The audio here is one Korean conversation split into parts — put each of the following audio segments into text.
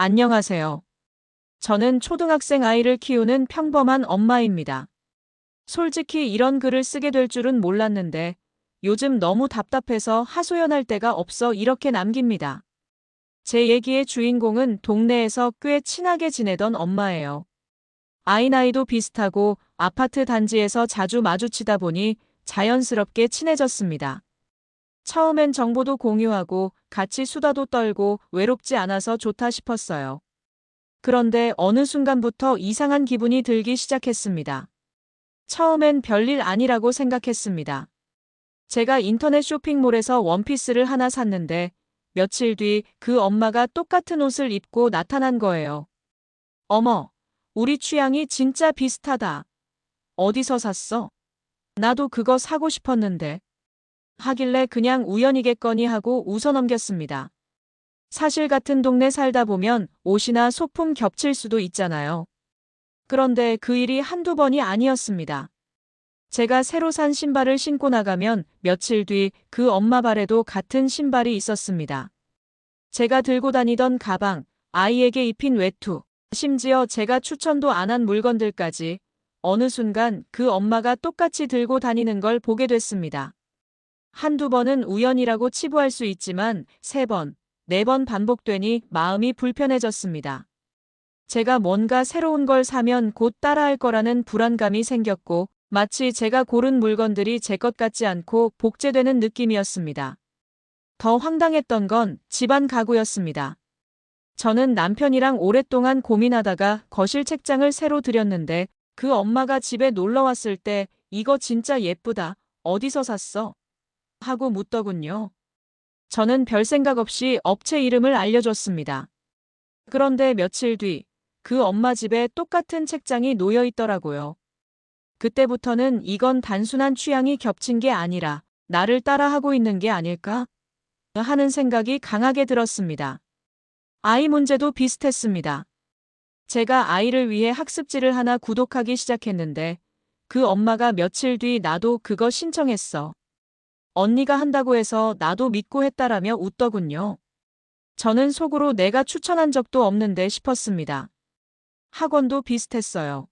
안녕하세요. 저는 초등학생 아이를 키우는 평범한 엄마입니다. 솔직히 이런 글을 쓰게 될 줄은 몰랐는데 요즘 너무 답답해서 하소연할 데가 없어 이렇게 남깁니다. 제 얘기의 주인공은 동네에서 꽤 친하게 지내던 엄마예요. 아이 나이도 비슷하고 아파트 단지에서 자주 마주치다 보니 자연스럽게 친해졌습니다. 처음엔 정보도 공유하고 같이 수다도 떨고 외롭지 않아서 좋다 싶었어요. 그런데 어느 순간부터 이상한 기분이 들기 시작했습니다. 처음엔 별일 아니라고 생각했습니다. 제가 인터넷 쇼핑몰에서 원피스를 하나 샀는데 며칠 뒤 그 엄마가 똑같은 옷을 입고 나타난 거예요. 어머, 우리 취향이 진짜 비슷하다. 어디서 샀어? 나도 그거 사고 싶었는데. 하길래 그냥 우연이겠거니 하고 웃어 넘겼습니다. 사실 같은 동네 살다 보면 옷이나 소품 겹칠 수도 있잖아요. 그런데 그 일이 한두 번이 아니었습니다. 제가 새로 산 신발을 신고 나가면 며칠 뒤 그 엄마 발에도 같은 신발이 있었습니다. 제가 들고 다니던 가방, 아이에게 입힌 외투, 심지어 제가 추천도 안 한 물건들까지 어느 순간 그 엄마가 똑같이 들고 다니는 걸 보게 됐습니다. 한두 번은 우연이라고 치부할 수 있지만 세 번, 네 번 반복되니 마음이 불편해졌습니다. 제가 뭔가 새로운 걸 사면 곧 따라할 거라는 불안감이 생겼고 마치 제가 고른 물건들이 제 것 같지 않고 복제되는 느낌이었습니다. 더 황당했던 건 집안 가구였습니다. 저는 남편이랑 오랫동안 고민하다가 거실 책장을 새로 들였는데 그 엄마가 집에 놀러 왔을 때 이거 진짜 예쁘다. 어디서 샀어? 하고 묻더군요. 저는 별 생각 없이 업체 이름을 알려줬습니다. 그런데 며칠 뒤 그 엄마 집에 똑같은 책장이 놓여 있더라고요. 그때부터는 이건 단순한 취향이 겹친 게 아니라 나를 따라하고 있는 게 아닐까? 하는 생각이 강하게 들었습니다. 아이 문제도 비슷했습니다. 제가 아이를 위해 학습지를 하나 구독하기 시작했는데 그 엄마가 며칠 뒤 나도 그거 신청했어. 언니가 한다고 해서 나도 믿고 했다라며 웃더군요. 저는 속으로 내가 추천한 적도 없는데 싶었습니다. 학원도 비슷했어요.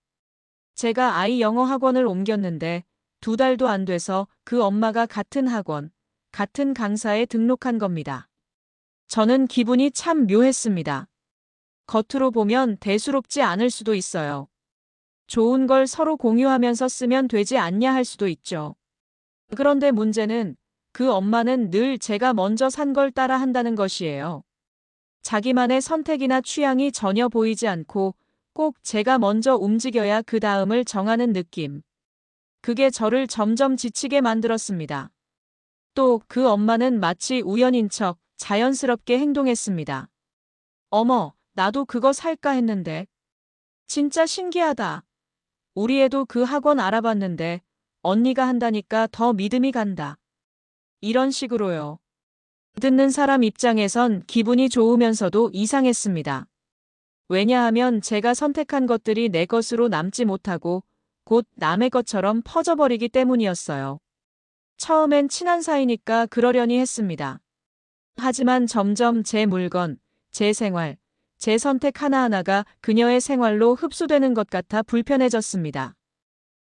제가 아이 영어 학원을 옮겼는데 두 달도 안 돼서 그 엄마가 같은 학원, 같은 강사에 등록한 겁니다. 저는 기분이 참 묘했습니다. 겉으로 보면 대수롭지 않을 수도 있어요. 좋은 걸 서로 공유하면서 쓰면 되지 않냐 할 수도 있죠. 그런데 문제는 그 엄마는 늘 제가 먼저 산 걸 따라 한다는 것이에요. 자기만의 선택이나 취향이 전혀 보이지 않고 꼭 제가 먼저 움직여야 그 다음을 정하는 느낌. 그게 저를 점점 지치게 만들었습니다. 또 그 엄마는 마치 우연인 척 자연스럽게 행동했습니다. 어머, 나도 그거 살까 했는데. 진짜 신기하다. 우리 애도 그 학원 알아봤는데 언니가 한다니까 더 믿음이 간다. 이런 식으로요. 듣는 사람 입장에선 기분이 좋으면서도 이상했습니다. 왜냐하면 제가 선택한 것들이 내 것으로 남지 못하고 곧 남의 것처럼 퍼져버리기 때문이었어요. 처음엔 친한 사이니까 그러려니 했습니다. 하지만 점점 제 물건, 제 생활, 제 선택 하나하나가 그녀의 생활로 흡수되는 것 같아 불편해졌습니다.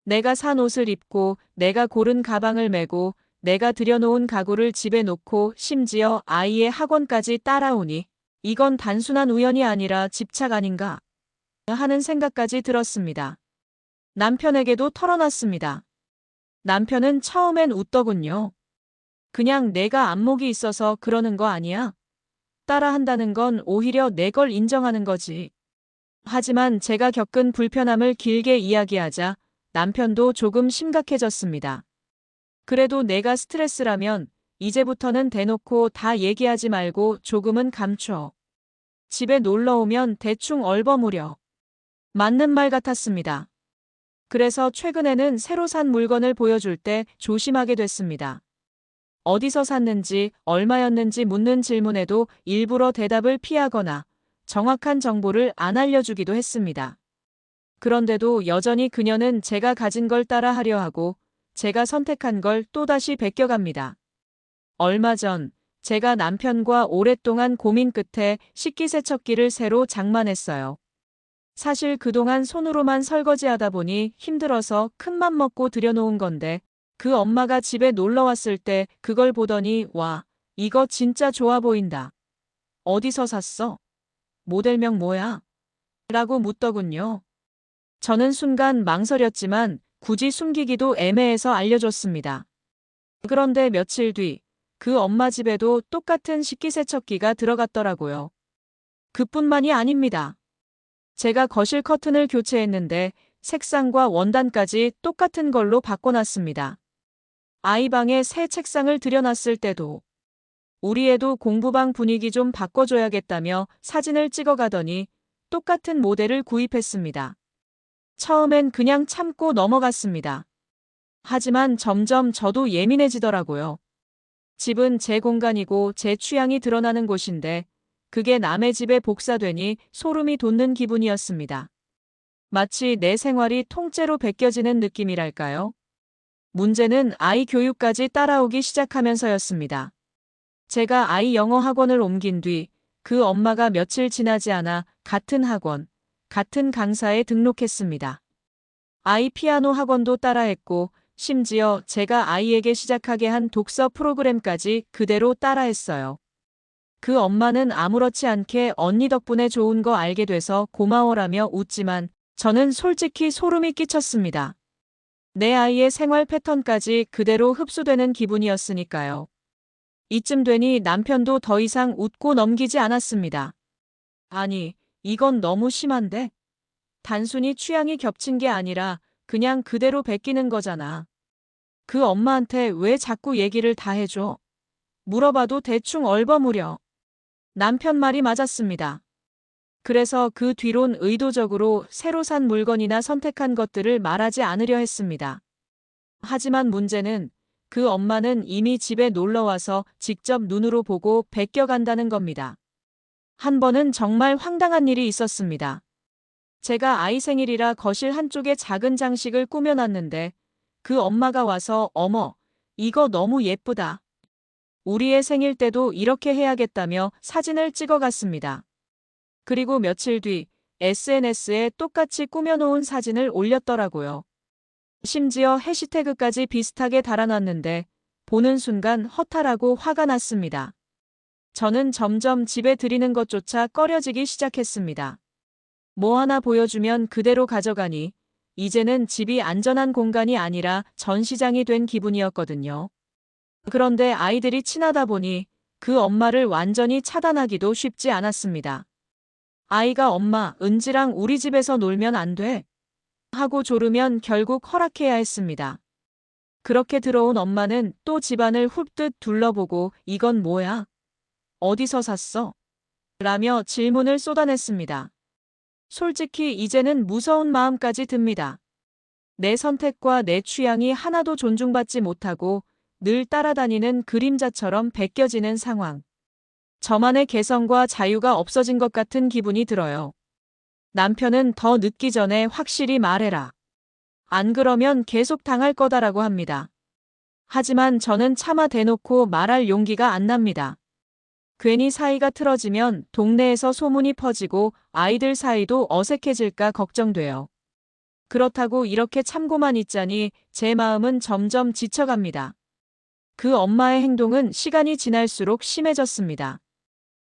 내가 산 옷을 입고, 내가 고른 가방을 메고, 내가 들여놓은 가구를 집에 놓고 심지어 아이의 학원까지 따라오니 이건 단순한 우연이 아니라 집착 아닌가 하는 생각까지 들었습니다. 남편에게도 털어놨습니다. 남편은 처음엔 웃더군요. 그냥 내가 안목이 있어서 그러는 거 아니야? 따라한다는 건 오히려 내 걸 인정하는 거지. 하지만 제가 겪은 불편함을 길게 이야기하자 남편도 조금 심각해졌습니다. 그래도 내가 스트레스라면 이제부터는 대놓고 다 얘기하지 말고 조금은 감춰. 집에 놀러 오면 대충 얼버무려. 맞는 말 같았습니다. 그래서 최근에는 새로 산 물건을 보여줄 때 조심하게 됐습니다. 어디서 샀는지, 얼마였는지 묻는 질문에도 일부러 대답을 피하거나 정확한 정보를 안 알려주기도 했습니다. 그런데도 여전히 그녀는 제가 가진 걸 따라 하려 하고 제가 선택한 걸 또다시 베껴갑니다. 얼마 전 제가 남편과 오랫동안 고민 끝에 식기세척기를 새로 장만했어요. 사실 그동안 손으로만 설거지하다 보니 힘들어서 큰맘 먹고 들여놓은 건데 그 엄마가 집에 놀러 왔을 때 그걸 보더니 와, 이거 진짜 좋아 보인다. 어디서 샀어? 모델명 뭐야? 라고 묻더군요. 저는 순간 망설였지만 굳이 숨기기도 애매해서 알려줬습니다. 그런데 며칠 뒤 그 엄마 집에도 똑같은 식기세척기가 들어갔더라고요. 그뿐만이 아닙니다. 제가 거실 커튼을 교체했는데 색상과 원단까지 똑같은 걸로 바꿔놨습니다. 아이 방에 새 책상을 들여놨을 때도 우리 애도 공부방 분위기 좀 바꿔줘야겠다며 사진을 찍어가더니 똑같은 모델을 구입했습니다. 처음엔 그냥 참고 넘어갔습니다. 하지만 점점 저도 예민해지더라고요. 집은 제 공간이고 제 취향이 드러나는 곳인데 그게 남의 집에 복사되니 소름이 돋는 기분이었습니다. 마치 내 생활이 통째로 베껴지는 느낌이랄까요? 문제는 아이 교육까지 따라오기 시작하면서였습니다. 제가 아이 영어 학원을 옮긴 뒤 그 엄마가 며칠 지나지 않아 같은 학원, 같은 강사에 등록했습니다. 아이 피아노 학원도 따라했고 심지어 제가 아이에게 시작하게 한 독서 프로그램까지 그대로 따라했어요. 그 엄마는 아무렇지 않게 언니 덕분에 좋은 거 알게 돼서 고마워라며 웃지만 저는 솔직히 소름이 끼쳤습니다. 내 아이의 생활 패턴까지 그대로 흡수되는 기분이었으니까요. 이쯤 되니 남편도 더 이상 웃고 넘기지 않았습니다. 아니, 이건 너무 심한데? 단순히 취향이 겹친 게 아니라 그냥 그대로 베끼는 거잖아. 그 엄마한테 왜 자꾸 얘기를 다 해줘? 물어봐도 대충 얼버무려. 남편 말이 맞았습니다. 그래서 그 뒤론 의도적으로 새로 산 물건이나 선택한 것들을 말하지 않으려 했습니다. 하지만 문제는 그 엄마는 이미 집에 놀러 와서 직접 눈으로 보고 베껴간다는 겁니다. 한 번은 정말 황당한 일이 있었습니다. 제가 아이 생일이라 거실 한쪽에 작은 장식을 꾸며놨는데 그 엄마가 와서 어머, 이거 너무 예쁘다. 우리의 생일 때도 이렇게 해야겠다며 사진을 찍어갔습니다. 그리고 며칠 뒤 SNS에 똑같이 꾸며놓은 사진을 올렸더라고요. 심지어 해시태그까지 비슷하게 달아놨는데 보는 순간 허탈하고 화가 났습니다. 저는 점점 집에 들이는 것조차 꺼려지기 시작했습니다. 뭐 하나 보여주면 그대로 가져가니 이제는 집이 안전한 공간이 아니라 전시장이 된 기분이었거든요. 그런데 아이들이 친하다 보니 그 엄마를 완전히 차단하기도 쉽지 않았습니다. 아이가 엄마, 은지랑 우리 집에서 놀면 안 돼. 하고 조르면 결국 허락해야 했습니다. 그렇게 들어온 엄마는 또 집안을 훑듯 둘러보고 이건 뭐야? 어디서 샀어? 라며 질문을 쏟아냈습니다. 솔직히 이제는 무서운 마음까지 듭니다. 내 선택과 내 취향이 하나도 존중받지 못하고 늘 따라다니는 그림자처럼 베껴지는 상황. 저만의 개성과 자유가 없어진 것 같은 기분이 들어요. 남편은 더 늦기 전에 확실히 말해라. 안 그러면 계속 당할 거다라고 합니다. 하지만 저는 차마 대놓고 말할 용기가 안 납니다. 괜히 사이가 틀어지면 동네에서 소문이 퍼지고 아이들 사이도 어색해질까 걱정돼요. 그렇다고 이렇게 참고만 있자니 제 마음은 점점 지쳐갑니다. 그 엄마의 행동은 시간이 지날수록 심해졌습니다.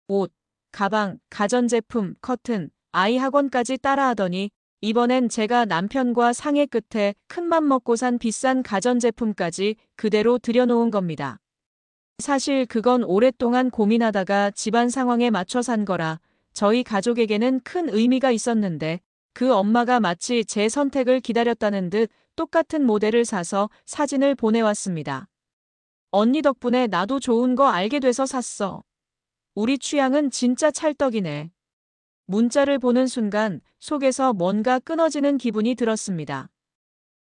옷, 가방, 가전제품, 커튼, 아이 학원까지 따라하더니 이번엔 제가 남편과 상의 끝에 큰맘 먹고 산 비싼 가전제품까지 그대로 들여놓은 겁니다. 사실 그건 오랫동안 고민하다가 집안 상황에 맞춰 산 거라 저희 가족에게는 큰 의미가 있었는데 그 엄마가 마치 제 선택을 기다렸다는 듯 똑같은 모델을 사서 사진을 보내왔습니다. 언니 덕분에 나도 좋은 거 알게 돼서 샀어. 우리 취향은 진짜 찰떡이네. 문자를 보는 순간 속에서 뭔가 끊어지는 기분이 들었습니다.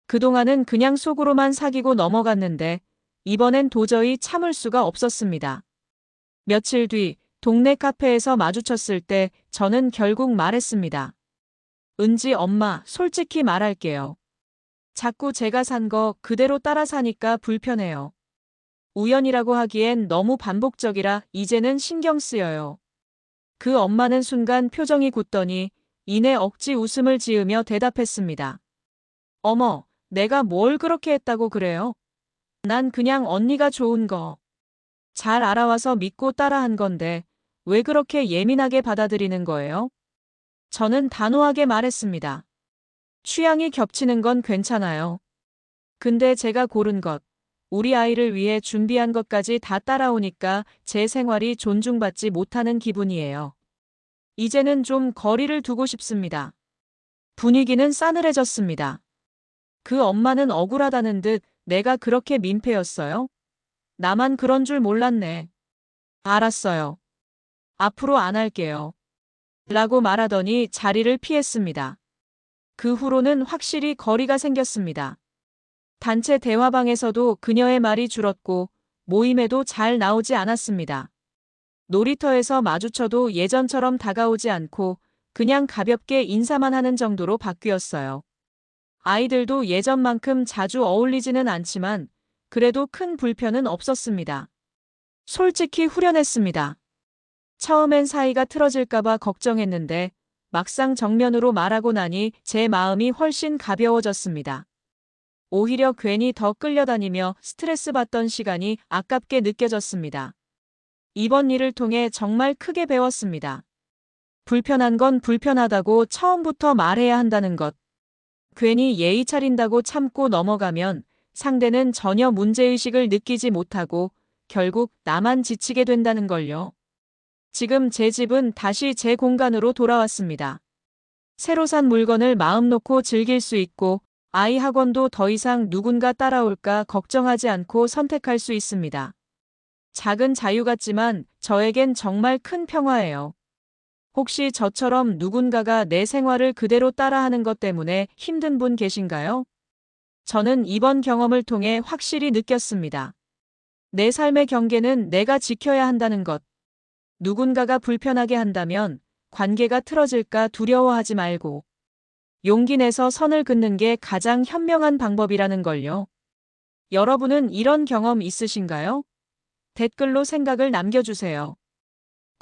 그동안은 그냥 속으로만 사귀고 넘어갔는데 이번엔 도저히 참을 수가 없었습니다. 며칠 뒤 동네 카페에서 마주쳤을 때 저는 결국 말했습니다. 은지 엄마, 솔직히 말할게요. 자꾸 제가 산 거 그대로 따라 사니까 불편해요. 우연이라고 하기엔 너무 반복적이라 이제는 신경 쓰여요. 그 엄마는 순간 표정이 굳더니 이내 억지 웃음을 지으며 대답했습니다. 어머, 내가 뭘 그렇게 했다고 그래요? 난 그냥 언니가 좋은 거. 잘 알아와서 믿고 따라한 건데 왜 그렇게 예민하게 받아들이는 거예요? 저는 단호하게 말했습니다. 취향이 겹치는 건 괜찮아요. 근데 제가 고른 것, 우리 아이를 위해 준비한 것까지 다 따라오니까 제 생활이 존중받지 못하는 기분이에요. 이제는 좀 거리를 두고 싶습니다. 분위기는 싸늘해졌습니다. 그 엄마는 억울하다는 듯 내가 그렇게 민폐였어요? 나만 그런 줄 몰랐네. 알았어요. 앞으로 안 할게요. 라고 말하더니 자리를 피했습니다. 그 후로는 확실히 거리가 생겼습니다. 단체 대화방에서도 그녀의 말이 줄었고 모임에도 잘 나오지 않았습니다. 놀이터에서 마주쳐도 예전처럼 다가오지 않고 그냥 가볍게 인사만 하는 정도로 바뀌었어요. 아이들도 예전만큼 자주 어울리지는 않지만 그래도 큰 불편은 없었습니다. 솔직히 후련했습니다. 처음엔 사이가 틀어질까봐 걱정했는데 막상 정면으로 말하고 나니 제 마음이 훨씬 가벼워졌습니다. 오히려 괜히 더 끌려다니며 스트레스 받던 시간이 아깝게 느껴졌습니다. 이번 일을 통해 정말 크게 배웠습니다. 불편한 건 불편하다고 처음부터 말해야 한다는 것. 괜히 예의 차린다고 참고 넘어가면 상대는 전혀 문제의식을 느끼지 못하고 결국 나만 지치게 된다는 걸요. 지금 제 집은 다시 제 공간으로 돌아왔습니다. 새로 산 물건을 마음 놓고 즐길 수 있고 아이 학원도 더 이상 누군가 따라올까 걱정하지 않고 선택할 수 있습니다. 작은 자유 같지만 저에겐 정말 큰 평화예요. 혹시 저처럼 누군가가 내 생활을 그대로 따라하는 것 때문에 힘든 분 계신가요? 저는 이번 경험을 통해 확실히 느꼈습니다. 내 삶의 경계는 내가 지켜야 한다는 것. 누군가가 불편하게 한다면 관계가 틀어질까 두려워하지 말고 용기 내서 선을 긋는 게 가장 현명한 방법이라는 걸요. 여러분은 이런 경험 있으신가요? 댓글로 생각을 남겨주세요.